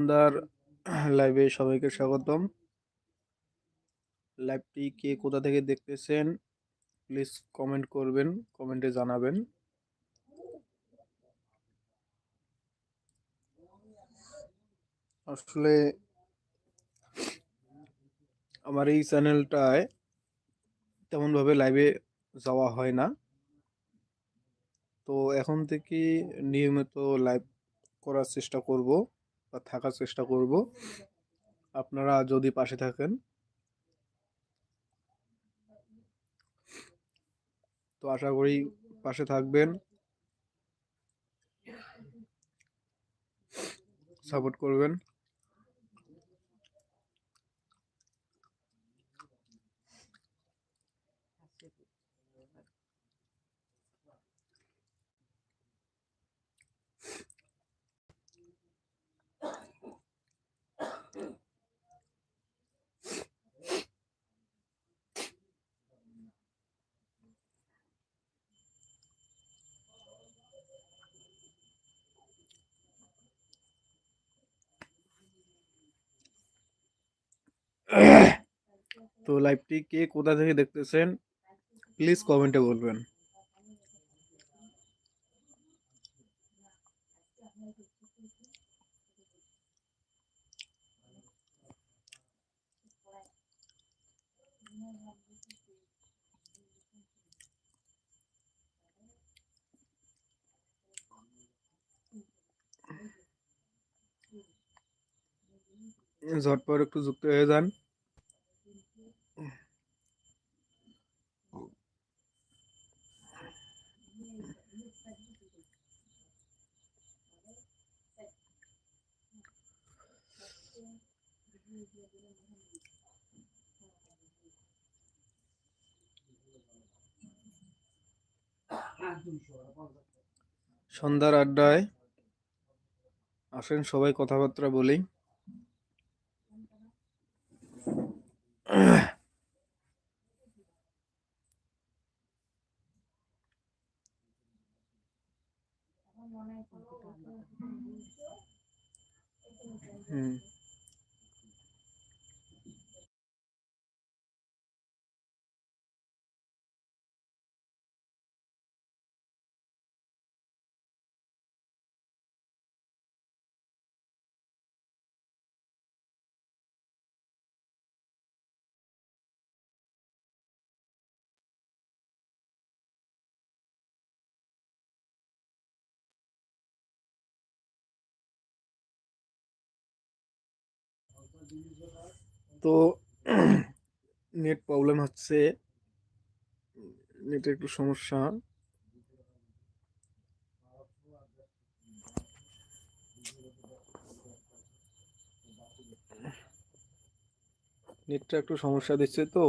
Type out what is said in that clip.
সন্ধ্যার লাইভে সবাইকে স্বাগতম। লাইভটি কে কোথা থেকে দেখতেছেন প্লিজ কমেন্ট করবেন কমেন্টে জানাবেন। আসলে আমার এই চ্যানেলটায় তেমনভাবে লাইভে যাওয়া হয় না। তো এখন থেকে নিয়মিত লাইভ করার চেষ্টা করব। বা থাকার চেষ্টা করব। আপনারা যদি পাশে থাকেন। তো আশা করি পাশে থাকবেন। সাপোর্ট করবেন। তো লাইভটি কে কোথা থেকে দেখতেছেন? প্লিজ কমেন্টে বলবেন। ঝটপট একটু যুক্ত হয়ে যান। সন্ধ্যার আড্ডায় আসেন সবাই কথাবার্তা বলি হুম। তো নেট প্রবলেম হচ্ছে নেটের একটু সমস্যা। নেটটা একটু সমস্যা দিচ্ছে তো।